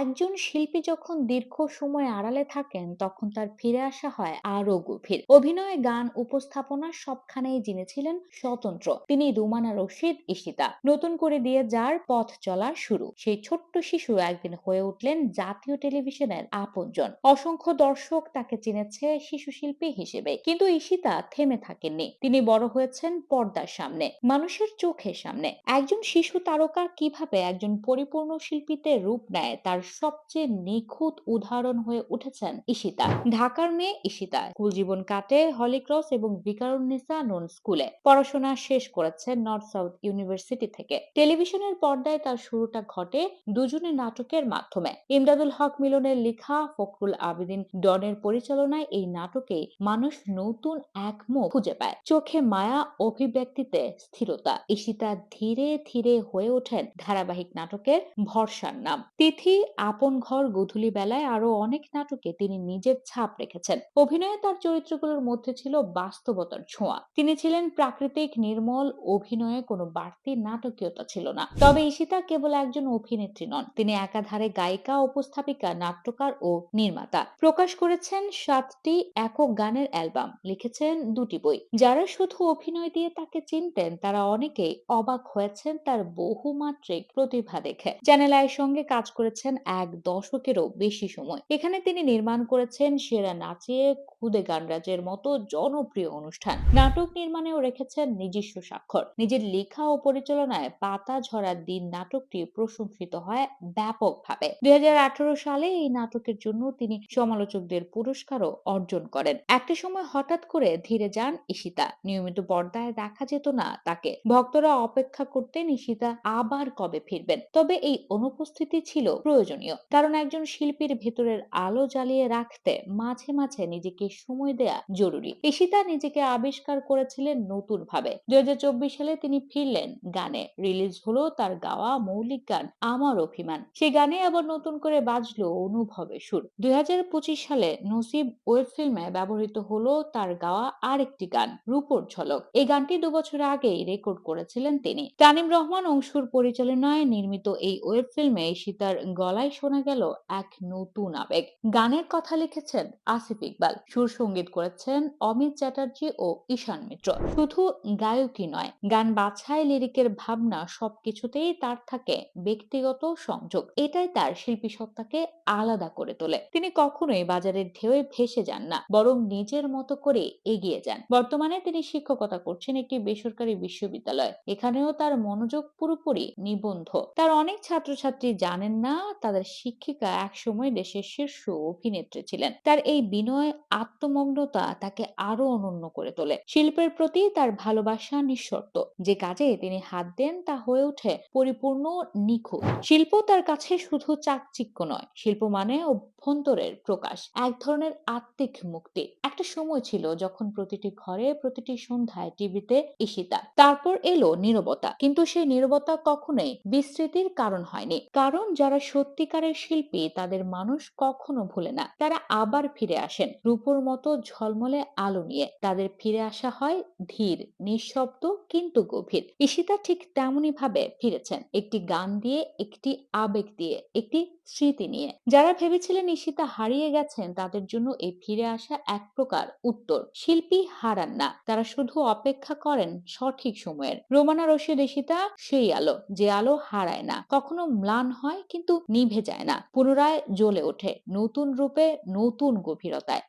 একজন শিল্পী যখন দীর্ঘ সময় আড়ালে থাকেন, তখন তার ফিরে আসা হয় আরও গভীর। অভিনয় গান উপস্থাপনা সবখানেই যিনি ছিলেন স্বতন্ত্র। তিনি রুমানা রশিদ, ঈশিতা। নতুন করে দিয়ে যার পথ চলা শুরু। সেই ছোট্ট শিশু একদিন হয়ে উঠলেন জাতীয় টেলিভিশনের আপনজন। অসংখ্য দর্শক তাকে চিনেছে শিশু শিল্পী হিসেবে। কিন্তু ঈশিতা থেমে থাকেননি। তিনি বড় হয়েছেন পর্দার সামনে, মানুষের চোখের সামনে। একজন শিশু তারকা কীভাবে একজন পরিপূর্ণ শিল্পীতে রূপ নেয়, তার সবচেয়ে নিখুঁত উদাহরণ হয়ে উঠেছেন ঈশিতা। ঢাকার মেয়ে ঈশিতা। স্কুল জীবন কাটে হলিক্রস এবং বিকারুন্নিসা নুন স্কুলে। পড়াশোনা শেষ করেছেন নর্থ সাউথ ইউনিভার্সিটি থেকে। টেলিভিশনের পর্দায় তার শুরুটা ঘটে দুজনের নাটকের মাধ্যমে। ইমদাদুল হক মিলনের লেখা ফখরুল আবেদিন ডনের পরিচালনায় এই নাটকে মানুষ নতুন এক মুখ খুঁজে পায়। চোখে মায়া অভিব্যক্তিতে স্থিরতা। ইশিতা ধীরে ধীরে হয়ে ওঠেন ধারাবাহিক নাটকের ভরসার নাম। তিথি আপন ঘর গধূলি বেলায় আরও অনেক নাটকে তিনি নিজের ছাপ রেখেছেন। অভিনয়ে তার চরিত্রগুলোর মধ্যে ছিল বাস্তবতার ছোঁয়া। তিনি ছিলেন প্রাকৃতিক, নির্মল, অভিনয়ে কোনো বাড়তি নাটকীয়তা ছিল না। তবে ঈশিতা কেবল একজন অভিনেত্রী নন, তিনি একাধারে গায়িকা, উপস্থাপিকা, নাট্যকার ও নির্মাতা। প্রকাশ করেছেন সাতটি একক গানের অ্যালবাম, লিখেছেন দুটি বই। যারা শুধু অভিনয় দিয়ে তাকে চিনতেন, তারা অনেকেই অবাক হয়েছেন তার বহুমাত্রিক প্রতিভা দেখে। চ্যানেল আয়ের সঙ্গে কাজ করেছেন এক দশকেরও বেশি সময়। এখানে তিনি নির্মাণ করেছেন সেরা নাচিয়ে খুদে গানরাজের মতো জনপ্রিয় অনুষ্ঠান। নাটক নির্মাণেও রেখেছেন নিজস্ব স্বাক্ষর। নিজের লেখা ও পরিচালনায় পাতা ঝরার দিন নাটকটি প্রশংসিত হয় ব্যাপকভাবে। দুই হাজার আঠারো সালে এই নাটকের জন্য তিনি সমালোচকদের পুরস্কারও অর্জন করেন। একটা সময় হঠাৎ করে ধীরে যান ঈশিতা। নিয়মিত পর্দায় দেখা যেত না তাকে। ভক্তরা অপেক্ষা করতেন ঈশিতা আবার কবে ফিরবেন। তবে এই অনুপস্থিতি ছিল প্রয়োজনীয়। কারণ একজন শিল্পীর ভেতরের আলো জ্বালিয়ে রাখতে মাঝে মাঝে নিজেকে সময় দেয়া জরুরি। ঈশিতা নিজেকে আবিষ্কার করেছিলেন নতুন ভাবে দুই সালে তিনি ফিরলেন গানে। রিলিজ হলো তার গাওয়া মৌলিক গান আমার অভিমান। সে গানে আবার নতুন করে বাজলো অনুভবে সুর। দুই হাজার পঁচিশ সালে নসিব ওয়েব ফিল্মে ব্যবহৃত হলো তার গাওয়া আরেকটি গান, রূপর ঝলক। এই গানটি দুবছর আগেই রেকর্ড করেছিলেন তিনি। তানিম রহমান অংশুর পরিচালনায় নির্মিত এই ওয়েব ফিল্মে সীতার গলায় শোনা গেল এক নতুন আবেগ। গানের কথা লিখেছেন আসিফ ইকবাল, সুর সংগীত করেছেন অমিত চ্যাটার্জি ও ঈশান মিত্র। শুধু গায়কই নয়, গান বাছাই, লিরিকের ভাবনা সবকিছুতেই তার থাকে ব্যক্তিগত সংযোগ। এটাই তার শিল্পী সত্তাকে আলাদা করে তোলে। তিনি কখনোই বাজারের ঢেউয়ে ভেসে যান না, বরং নিজের মতো করে এগিয়ে যান। বর্তমানে তিনি শিক্ষকতা করছেন একটি বেসরকারি বিশ্ববিদ্যালয়। এখানেও তার মনোযোগ পুরোপুরি নিবন্ধ। তার অনেক ছাত্রছাত্রী জানেন না, তাদের শিক্ষিকা একসময় দেশের শীর্ষ অভিনেত্রী ছিলেন। তার এই বিনয় আত্মমগ্নতা তাকে আরও অনন্য করে তোলে। শিল্পের প্রতি তার ভালোবাসা নিঃশর্ত। যে কাজে তিনি হাত দেন তা হয়ে ওঠে পরিপূর্ণ নিখুঁত। শিল্প তার কাছে শুধু চাকচিক্য নয়, শিল্প মানে অভ্যন্তরের প্রকাশ, এক ধরনের আত্মিক মুক্তি। একটা সময় ছিল যখন প্রতিটি ঘরে, প্রতিটি সন্ধ্যায় টিভিতে ঈশিতা, তারপর এলো নীরবতা। কিন্তু সেই নীরবতা কখনোই বিস্তৃতির কারণ হয়নি। কারণ যারা সত্যিকারের শিল্পী তাদের মানুষ কখনো ভুলে না। তারা আবার ফিরে আসেন রূপোর মতো ঝলমলে আলো নিয়ে। তাদের ফিরে আসা হয় ধীর, নিঃশব্দ কিন্তু গভীর। ঈশিতা ঠিক তেমনই ভাবে ফিরেছেন। একটি গান দিয়ে, একটি আবেগ দিয়ে, একটি স্মৃতি নিয়ে। যারা ভেবেছিলেন ঈশিতা হারিয়ে গেছেন, তাদের জন্য এই ফিরে আসা এক প্রকার উত্তর। শিল্পী হারান না। তারা শুধু অপেক্ষা করেন সঠিক সময়ের। রোমানা রশিদ, ঈশিতা সেই আলো, যে আলো হারায় না। কখনো ম্লান হয় কিন্তু নিভে যায় না পুনরায় জ্বলে ওঠে নতুন রূপে নতুন গভীরতায়।